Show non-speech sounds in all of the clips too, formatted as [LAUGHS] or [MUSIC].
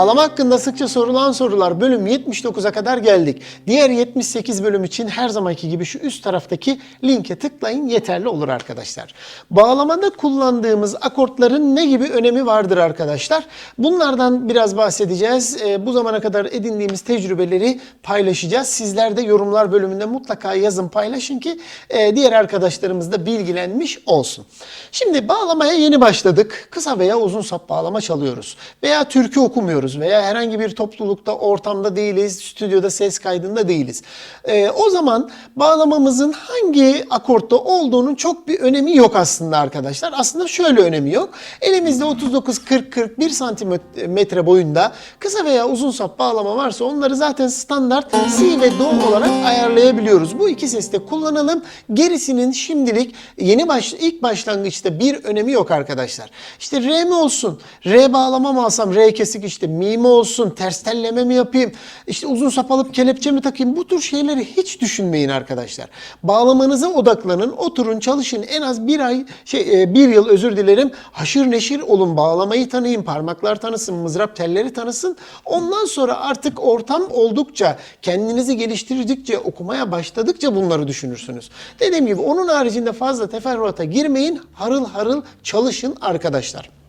Bağlama hakkında sıkça sorulan sorular bölüm 79'a kadar geldik. Diğer 78 bölüm için her zamanki gibi şu üst taraftaki linke tıklayın yeterli olur arkadaşlar. Bağlamada kullandığımız akortların ne gibi önemi vardır arkadaşlar? Bunlardan biraz bahsedeceğiz. Ee, bu zamana kadar edindiğimiz tecrübeleri paylaşacağız. Sizler de yorumlar bölümünde mutlaka yazın paylaşın ki e, diğer arkadaşlarımız da bilgilenmiş olsun. Şimdi bağlamaya yeni başladık. Kısa veya uzun sap bağlama çalıyoruz. Veya türkü okumuyoruz veya herhangi bir toplulukta, ortamda değiliz, stüdyoda ses kaydında değiliz. Ee, o zaman bağlamamızın hangi akortta olduğunun çok bir önemi yok aslında arkadaşlar. Aslında şöyle önemi yok. Elimizde 39-40-41 santimetre boyunda kısa veya uzun sap bağlama varsa onları zaten standart si ve do olarak ayarlayabiliyoruz. Bu iki seste kullanalım. Gerisinin şimdilik yeni baş, ilk başlangıçta bir önemi yok arkadaşlar. İşte re mi olsun, re bağlama mı alsam, re kesik işte mi mi olsun, ters telleme mi yapayım, işte uzun sap alıp kelepçe mi takayım bu tür şeyleri hiç düşünmeyin arkadaşlar. Bağlamanıza odaklanın, oturun, çalışın. En az bir ay, şey e, bir yıl özür dilerim, haşır neşir olun, bağlamayı tanıyın, parmaklar tanısın, mızrap telleri tanısın. Ondan sonra artık ortam oldukça, kendinizi geliştirdikçe, okumaya başladıkça bunları düşünürsünüz. Dediğim gibi onun haricinde fazla teferruata girmeyin, harıl harıl çalışın arkadaşlar.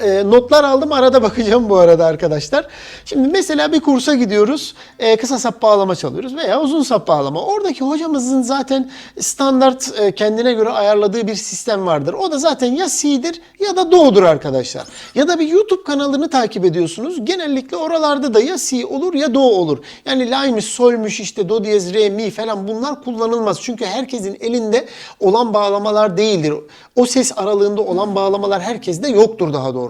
E, notlar aldım arada [LAUGHS] bakacağım bu arada arkadaşlar. Şimdi mesela bir kursa gidiyoruz. E, kısa sap bağlama çalıyoruz veya uzun sap bağlama. Oradaki hocamızın zaten standart e, kendine göre ayarladığı bir sistem vardır. O da zaten ya C'dir ya da Do'dur arkadaşlar. Ya da bir YouTube kanalını takip ediyorsunuz. Genellikle oralarda da ya C olur ya Do olur. Yani La'ymış, Sol'müş işte Do diyez, Re, Mi falan bunlar kullanılmaz. Çünkü herkesin elinde olan bağlamalar değildir. O ses aralığında olan bağlamalar herkeste yoktur daha doğrusu.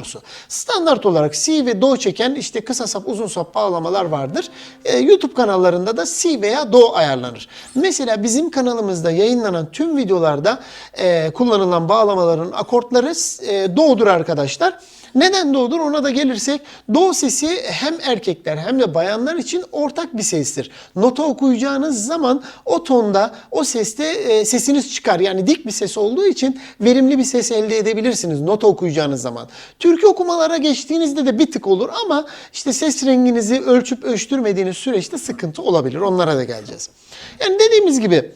Standart olarak C ve Do çeken işte kısa sap uzun sap bağlamalar vardır. Ee, YouTube kanallarında da C veya Do ayarlanır. Mesela bizim kanalımızda yayınlanan tüm videolarda e, kullanılan bağlamaların akortları e, Do'dur arkadaşlar. Neden doğudur ona da gelirsek doğu sesi hem erkekler hem de bayanlar için ortak bir sestir. Nota okuyacağınız zaman o tonda o seste e, sesiniz çıkar. Yani dik bir ses olduğu için verimli bir ses elde edebilirsiniz nota okuyacağınız zaman. Türkü okumalara geçtiğinizde de bir tık olur ama işte ses renginizi ölçüp ölçtürmediğiniz süreçte sıkıntı olabilir. Onlara da geleceğiz. Yani dediğimiz gibi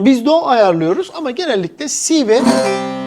biz do ayarlıyoruz ama genellikle si ve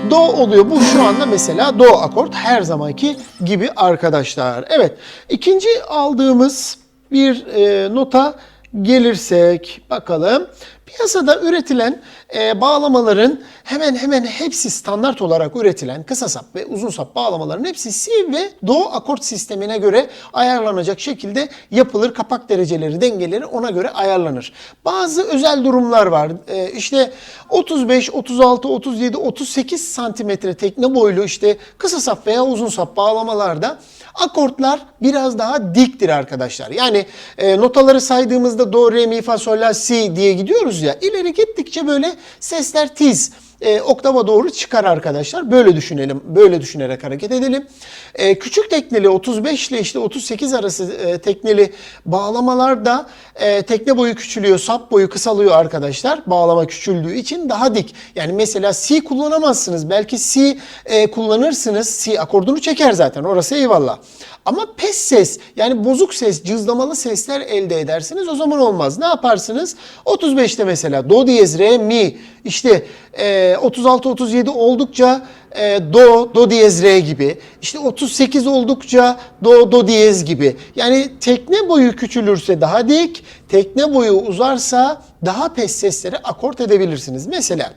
do oluyor. Bu şu anda mesela do akort her zamanki gibi arkadaşlar. Evet ikinci aldığımız bir e, nota gelirsek bakalım. Piyasada üretilen e, bağlamaların hemen hemen hepsi standart olarak üretilen kısa sap ve uzun sap bağlamaların hepsi si ve do akort sistemine göre ayarlanacak şekilde yapılır. Kapak dereceleri, dengeleri ona göre ayarlanır. Bazı özel durumlar var. E, işte 35, 36, 37, 38 santimetre tekne boylu işte kısa sap veya uzun sap bağlamalarda akortlar biraz daha diktir arkadaşlar. Yani e, notaları saydığımızda do, re, mi, fa, sol, la, si diye gidiyoruz ya. İleri gittikçe böyle sesler tiz e, oktava doğru çıkar arkadaşlar. Böyle düşünelim. Böyle düşünerek hareket edelim. E, küçük tekneli 35 ile işte 38 arası e, tekneli bağlamalarda e, tekne boyu küçülüyor, sap boyu kısalıyor arkadaşlar. Bağlama küçüldüğü için daha dik. Yani mesela C kullanamazsınız. Belki C e, kullanırsınız. C akordunu çeker zaten. Orası eyvallah. Ama pes ses yani bozuk ses, cızlamalı sesler elde edersiniz. O zaman olmaz. Ne yaparsınız? 35'te mesela do diyez, re, mi işte e, 36-37 oldukça e, do, do diyez, re gibi. İşte 38 oldukça do, do diyez gibi. Yani tekne boyu küçülürse daha dik, tekne boyu uzarsa daha pes sesleri akort edebilirsiniz. Mesela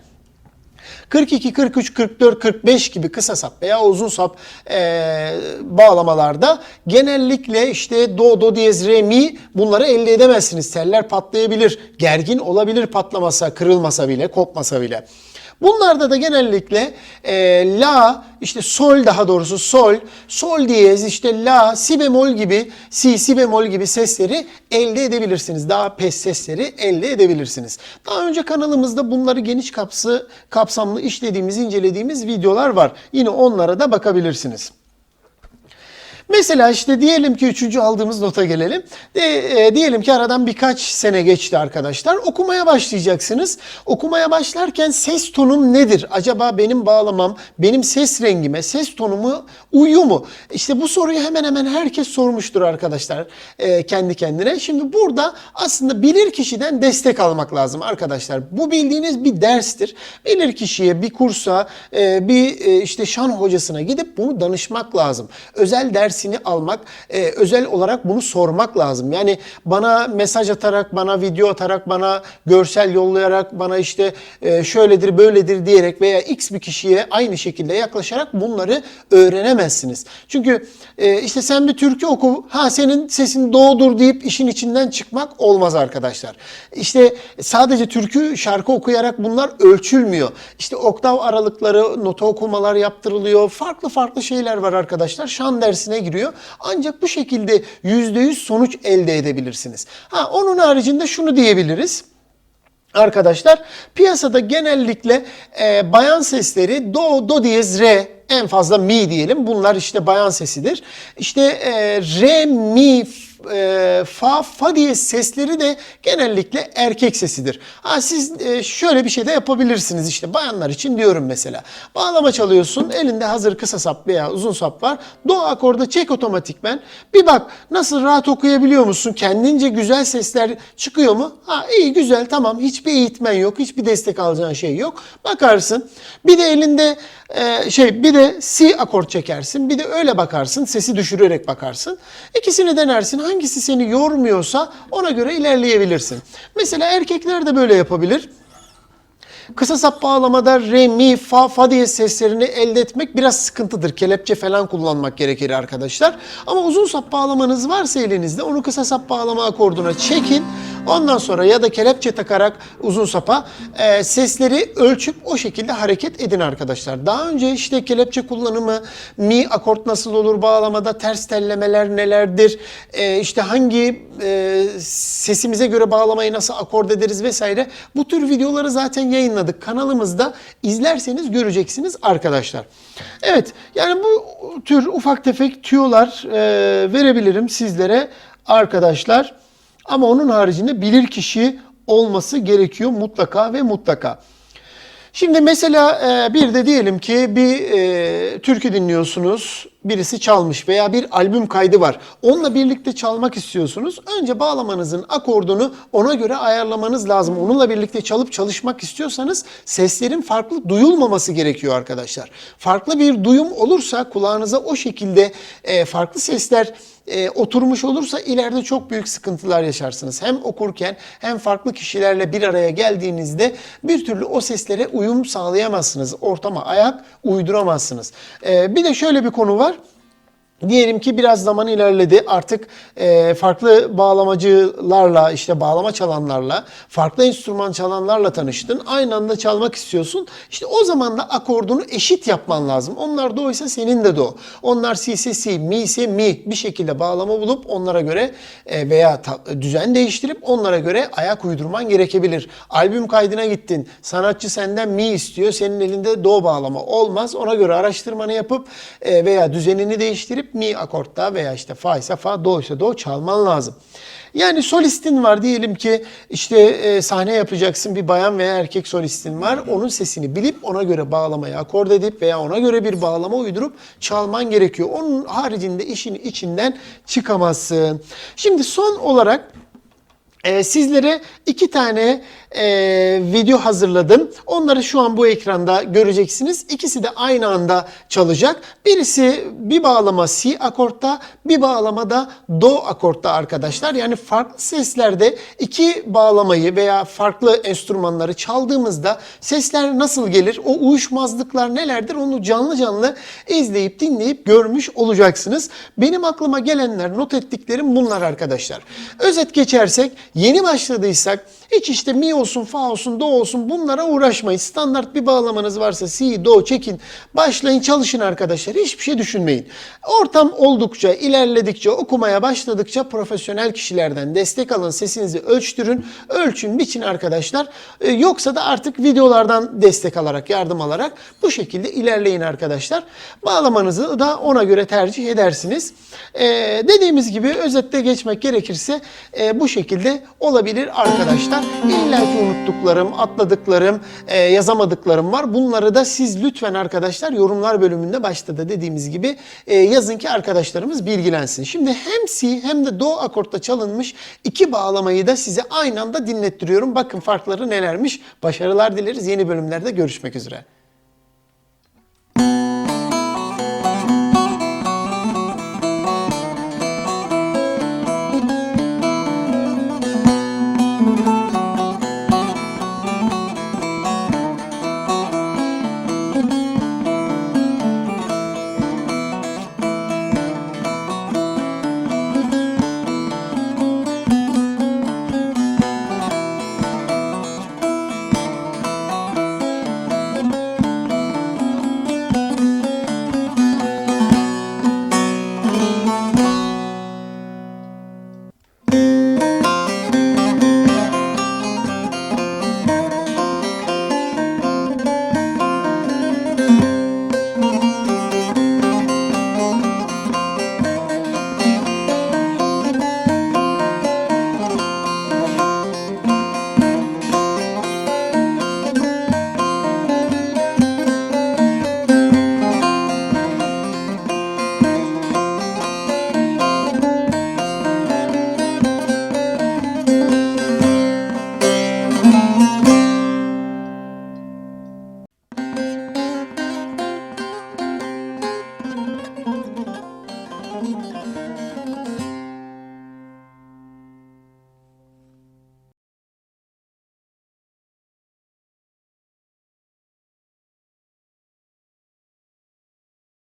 42, 43, 44, 45 gibi kısa sap veya uzun sap e, bağlamalarda genellikle işte do, do diyez, re, mi bunları elde edemezsiniz. Teller patlayabilir, gergin olabilir patlamasa, kırılmasa bile, kopmasa bile. Bunlarda da genellikle e, la, işte sol daha doğrusu sol, sol diyez, işte la, si bemol gibi, si, si bemol gibi sesleri elde edebilirsiniz. Daha pes sesleri elde edebilirsiniz. Daha önce kanalımızda bunları geniş kapsı, kapsamlı işlediğimiz, incelediğimiz videolar var. Yine onlara da bakabilirsiniz. Mesela işte diyelim ki üçüncü aldığımız nota gelelim. De, e, diyelim ki aradan birkaç sene geçti arkadaşlar. Okumaya başlayacaksınız. Okumaya başlarken ses tonum nedir? Acaba benim bağlamam, benim ses rengime, ses tonumu uyuyor mu? İşte bu soruyu hemen hemen herkes sormuştur arkadaşlar e, kendi kendine. Şimdi burada aslında bilir kişiden destek almak lazım arkadaşlar. Bu bildiğiniz bir derstir. Bilir kişiye, bir kursa, e, bir e, işte şan hocasına gidip bunu danışmak lazım. Özel dersini almak, e, özel olarak bunu sormak lazım. Yani bana mesaj atarak, bana video atarak, bana görsel yollayarak, bana işte e, şöyledir, böyledir diyerek veya x bir kişiye aynı şekilde yaklaşarak bunları öğrenemezsiniz. Çünkü e, işte sen bir türkü oku, ha senin sesin doğudur deyip işin içinden çıkmak olmaz arkadaşlar. İşte sadece türkü şarkı okuyarak bunlar ölçülmüyor. İşte oktav aralıkları, nota okumalar yaptırılıyor. Farklı farklı şeyler var arkadaşlar. Şan dersine giriyor. Ancak bu şekilde %100 sonuç elde edebilirsiniz. Ha onun haricinde şunu diyebiliriz. Arkadaşlar piyasada genellikle e, bayan sesleri do, do diyez, re en fazla mi diyelim. Bunlar işte bayan sesidir. İşte e, re, mi, e, fa, fa diye sesleri de genellikle erkek sesidir. Ha, siz e, şöyle bir şey de yapabilirsiniz işte bayanlar için diyorum mesela. Bağlama çalıyorsun elinde hazır kısa sap veya uzun sap var. Do akorda çek otomatikmen. Bir bak nasıl rahat okuyabiliyor musun? Kendince güzel sesler çıkıyor mu? Ha iyi güzel tamam hiçbir eğitmen yok hiçbir destek alacağın şey yok. Bakarsın bir de elinde e, şey bir de C akort çekersin. Bir de öyle bakarsın. Sesi düşürerek bakarsın. İkisini denersin. Hangisi seni yormuyorsa ona göre ilerleyebilirsin. Mesela erkekler de böyle yapabilir. Kısa sap bağlamada re, mi, fa, fa diye seslerini elde etmek biraz sıkıntıdır. Kelepçe falan kullanmak gerekir arkadaşlar. Ama uzun sap bağlamanız varsa elinizde onu kısa sap bağlama akorduna çekin. Ondan sonra ya da kelepçe takarak uzun sapa e, sesleri ölçüp o şekilde hareket edin arkadaşlar. Daha önce işte kelepçe kullanımı, mi akort nasıl olur bağlamada, ters tellemeler nelerdir, e, işte hangi e, sesimize göre bağlamayı nasıl akord ederiz vesaire. Bu tür videoları zaten yayınladık kanalımızda. İzlerseniz göreceksiniz arkadaşlar. Evet yani bu tür ufak tefek tüyolar e, verebilirim sizlere arkadaşlar. Ama onun haricinde bilir kişi olması gerekiyor mutlaka ve mutlaka. Şimdi mesela e, bir de diyelim ki bir e, türkü dinliyorsunuz. Birisi çalmış veya bir albüm kaydı var. Onunla birlikte çalmak istiyorsunuz. Önce bağlamanızın akordunu ona göre ayarlamanız lazım. Onunla birlikte çalıp çalışmak istiyorsanız seslerin farklı duyulmaması gerekiyor arkadaşlar. Farklı bir duyum olursa kulağınıza o şekilde e, farklı sesler e, oturmuş olursa ileride çok büyük sıkıntılar yaşarsınız. Hem okurken hem farklı kişilerle bir araya geldiğinizde bir türlü o seslere uyum sağlayamazsınız. Ortama ayak uyduramazsınız. E, bir de şöyle bir konu var. Diyelim ki biraz zaman ilerledi artık e, farklı bağlamacılarla işte bağlama çalanlarla farklı enstrüman çalanlarla tanıştın. Aynı anda çalmak istiyorsun. İşte o zaman da akordunu eşit yapman lazım. Onlar do ise senin de do. Onlar si ise si, mi ise mi bir şekilde bağlama bulup onlara göre e, veya ta- düzen değiştirip onlara göre ayak uydurman gerekebilir. Albüm kaydına gittin. Sanatçı senden mi istiyor. Senin elinde do bağlama olmaz. Ona göre araştırmanı yapıp e, veya düzenini değiştirip mi akortta veya işte fa ise fa, do ise do çalman lazım. Yani solistin var diyelim ki işte e, sahne yapacaksın bir bayan veya erkek solistin var. Onun sesini bilip ona göre bağlamayı akord edip veya ona göre bir bağlama uydurup çalman gerekiyor. Onun haricinde işin içinden çıkamazsın. Şimdi son olarak ee, sizlere iki tane e, video hazırladım. Onları şu an bu ekranda göreceksiniz. İkisi de aynı anda çalacak. Birisi bir bağlama C akortta, bir bağlama da Do akortta arkadaşlar. Yani farklı seslerde iki bağlamayı veya farklı enstrümanları çaldığımızda sesler nasıl gelir, o uyuşmazlıklar nelerdir onu canlı canlı izleyip dinleyip görmüş olacaksınız. Benim aklıma gelenler, not ettiklerim bunlar arkadaşlar. Özet geçersek Yeni başladıysak hiç işte mi olsun, fa olsun, do olsun bunlara uğraşmayın. Standart bir bağlamanız varsa si, do çekin. Başlayın çalışın arkadaşlar. Hiçbir şey düşünmeyin. Ortam oldukça, ilerledikçe, okumaya başladıkça profesyonel kişilerden destek alın. Sesinizi ölçtürün. Ölçün, biçin arkadaşlar. Ee, yoksa da artık videolardan destek alarak, yardım alarak bu şekilde ilerleyin arkadaşlar. Bağlamanızı da ona göre tercih edersiniz. Ee, dediğimiz gibi özetle geçmek gerekirse e, bu şekilde olabilir arkadaşlar. İlla ki unuttuklarım, atladıklarım, e, yazamadıklarım var. Bunları da siz lütfen arkadaşlar yorumlar bölümünde başta da dediğimiz gibi e, yazın ki arkadaşlarımız bilgilensin. Şimdi hem si hem de do akortta çalınmış iki bağlamayı da size aynı anda dinlettiriyorum. Bakın farkları nelermiş. Başarılar dileriz. Yeni bölümlerde görüşmek üzere.